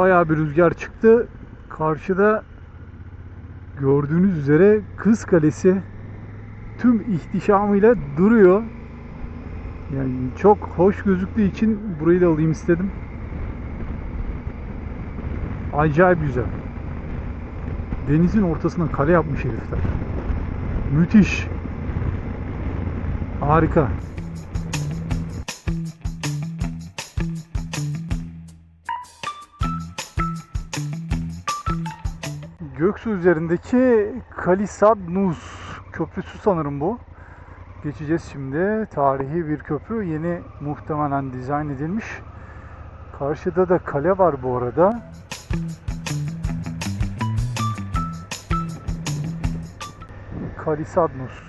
Bayağı bir rüzgar çıktı. Karşıda gördüğünüz üzere Kız Kalesi tüm ihtişamıyla duruyor. Yani çok hoş gözüktüğü için burayı da alayım istedim. Acayip güzel. Denizin ortasına kale yapmış herifler. Müthiş. Harika. Göksu üzerindeki Kalisadnus köprüsü sanırım bu. Geçeceğiz şimdi. Tarihi bir köprü. Yeni muhtemelen dizayn edilmiş. Karşıda da kale var bu arada. Kalisadnus.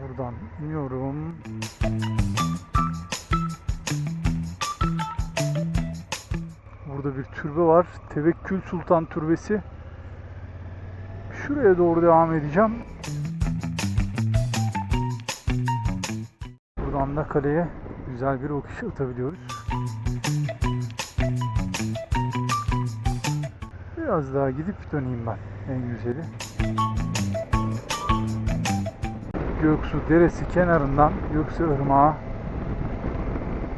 Buradan iniyorum. Bir türbe var. Tevekkül Sultan Türbesi. Şuraya doğru devam edeceğim. Buradan da kaleye güzel bir bakış atabiliyoruz. Biraz daha gidip döneyim ben en güzeli. Göksu Deresi kenarından Göksu Irmağı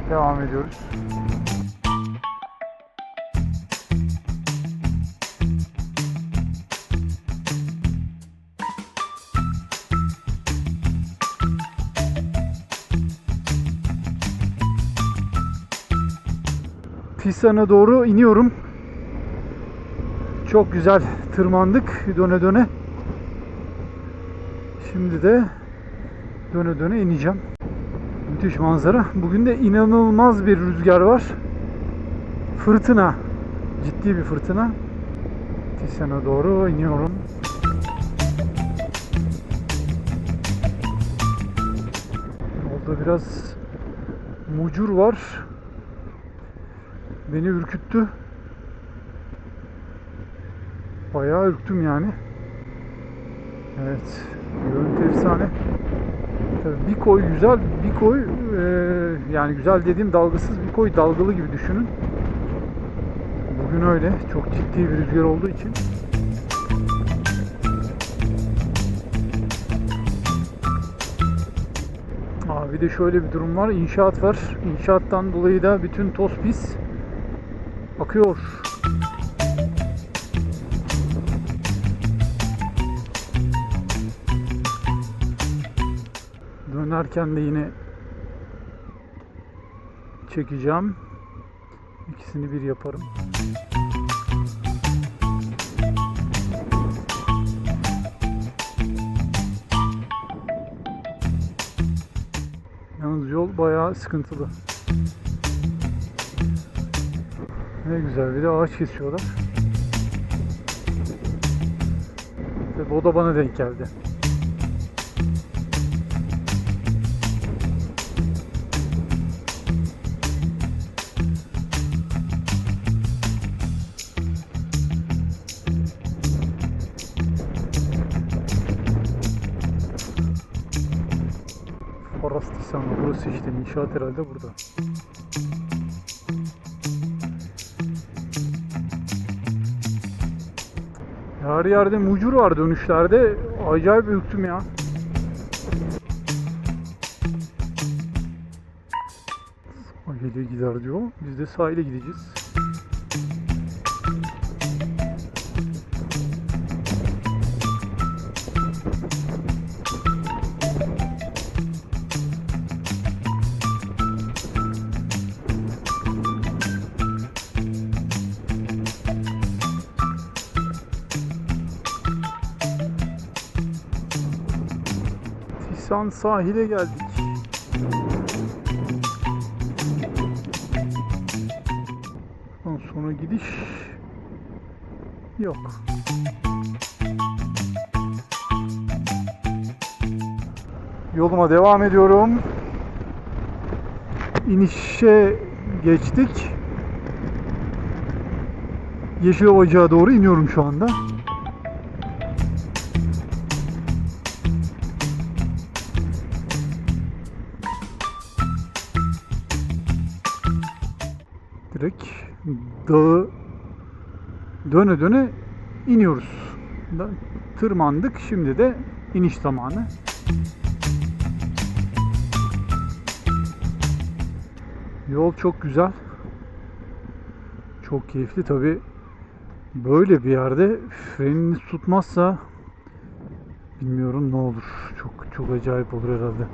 devam ediyoruz. Tisan'a doğru iniyorum. Çok güzel tırmandık döne döne. Şimdi de döne döne ineceğim. Müthiş manzara. Bugün de inanılmaz bir rüzgar var. Fırtına. Ciddi bir fırtına. Tisan'a doğru iniyorum. Yolda biraz mucur var. Beni ürküttü. Bayağı ürktüm yani. Evet. Görüntü efsane. Tabii bir koy güzel, bir koy eee, yani güzel dediğim dalgasız bir koy dalgalı gibi düşünün. Bugün öyle. Çok ciddi bir rüzgar olduğu için. Aa, bir de şöyle bir durum var. İnşaat var. İnşaattan dolayı da bütün toz pis akıyor. Dönerken de yine çekeceğim. İkisini bir yaparım. Yalnız yol bayağı sıkıntılı. Ne güzel bir de ağaç kesiyorlar. Tabii o da bana denk geldi. Farastisan burası işte inşaat herhalde burada. Her yerde mucur var dönüşlerde. Acayip ürktüm ya. Sahile gider diyor. Biz de sahile gideceğiz. Tisan sahile geldik. Ondan sonra gidiş yok. Yoluma devam ediyorum. İnişe geçtik. Yeşilovacığa doğru iniyorum şu anda. Direkt dağı döne döne iniyoruz. Tırmandık. Şimdi de iniş zamanı. Yol çok güzel. Çok keyifli tabi. Böyle bir yerde freniniz tutmazsa bilmiyorum ne olur. Çok çok acayip olur herhalde.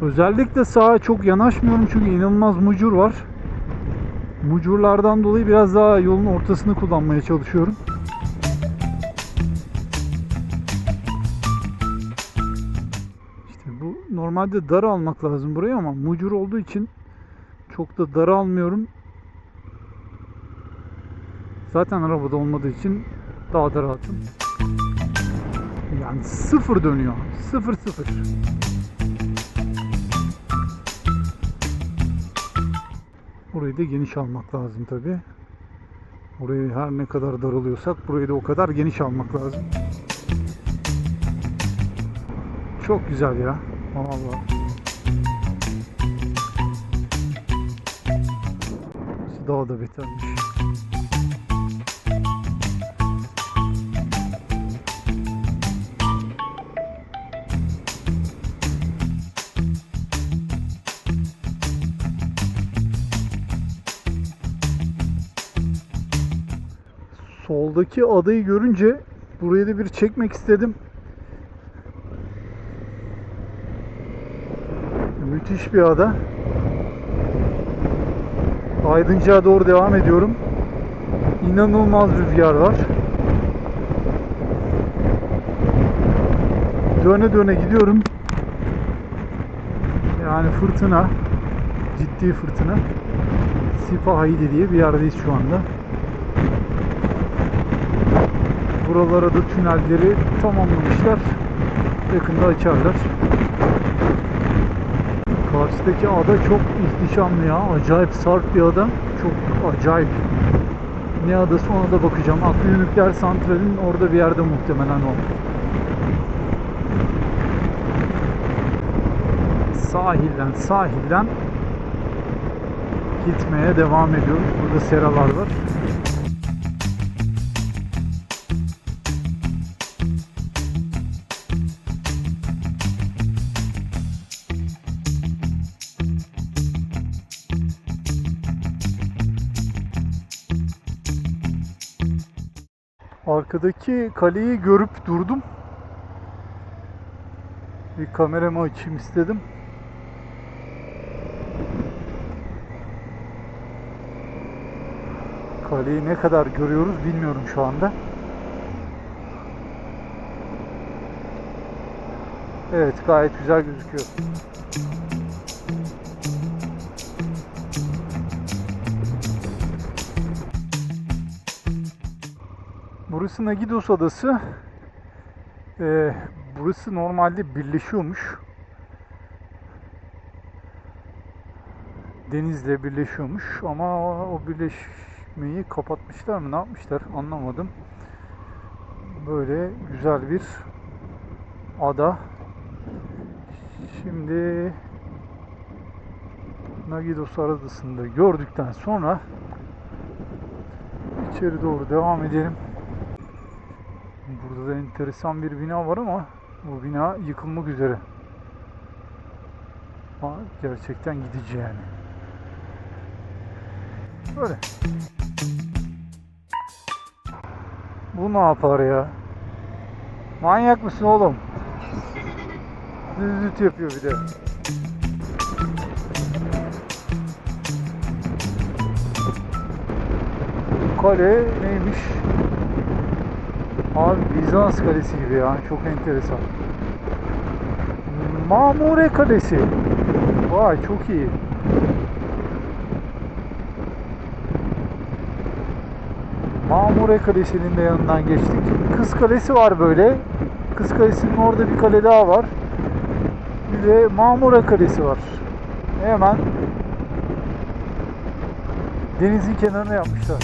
Özellikle sağa çok yanaşmıyorum çünkü inanılmaz mucur var. Mucurlardan dolayı biraz daha yolun ortasını kullanmaya çalışıyorum. İşte bu normalde dar almak lazım buraya ama mucur olduğu için çok da dar almıyorum. Zaten arabada olmadığı için daha dar aldım. Yani sıfır dönüyor. Sıfır sıfır. Burayı da geniş almak lazım tabi. Burayı her ne kadar daralıyorsak burayı da o kadar geniş almak lazım. Çok güzel ya. Vallahi. Daha da betermiş. Soldaki adayı görünce burayı da bir çekmek istedim. Müthiş bir ada. Aydıncağa doğru devam ediyorum. İnanılmaz rüzgar var. Döne döne gidiyorum. Yani fırtına. Ciddi fırtına. Sipahide diye bir yerdeyiz şu anda. Buralara da tünelleri tamamlamışlar. Yakında açarlar. Karşıdaki ada çok ihtişamlı ya. Acayip sarp bir ada. Çok acayip. Ne adası ona da bakacağım. Akkuyu Nükleer Santral'in orada bir yerde muhtemelen o. Sahilden sahilden gitmeye devam ediyoruz. Burada seralar var. Arkadaki kaleyi görüp durdum. Bir kameramı açayım istedim. Kaleyi ne kadar görüyoruz bilmiyorum şu anda. Evet gayet güzel gözüküyor. Burası Nagidos Adası. Ee, burası normalde birleşiyormuş. Denizle birleşiyormuş ama o birleşmeyi kapatmışlar mı ne yapmışlar anlamadım. Böyle güzel bir ada. Şimdi Nagidos Adası'nda gördükten sonra içeri doğru devam edelim. Burada da enteresan bir bina var ama bu bina yıkılmak üzere. Ama gerçekten gidici yani. Böyle. Bu ne yapar ya? Manyak mısın oğlum? Düzlüt yapıyor bir de. Kale neymiş? Abi Bizans Kalesi gibi ya. Çok enteresan. Mamure Kalesi. Vay çok iyi. Mamure Kalesi'nin de yanından geçtik. Kız Kalesi var böyle. Kız Kalesi'nin orada bir kale daha var. Bir de Mamure Kalesi var. Hemen denizin kenarına yapmışlar.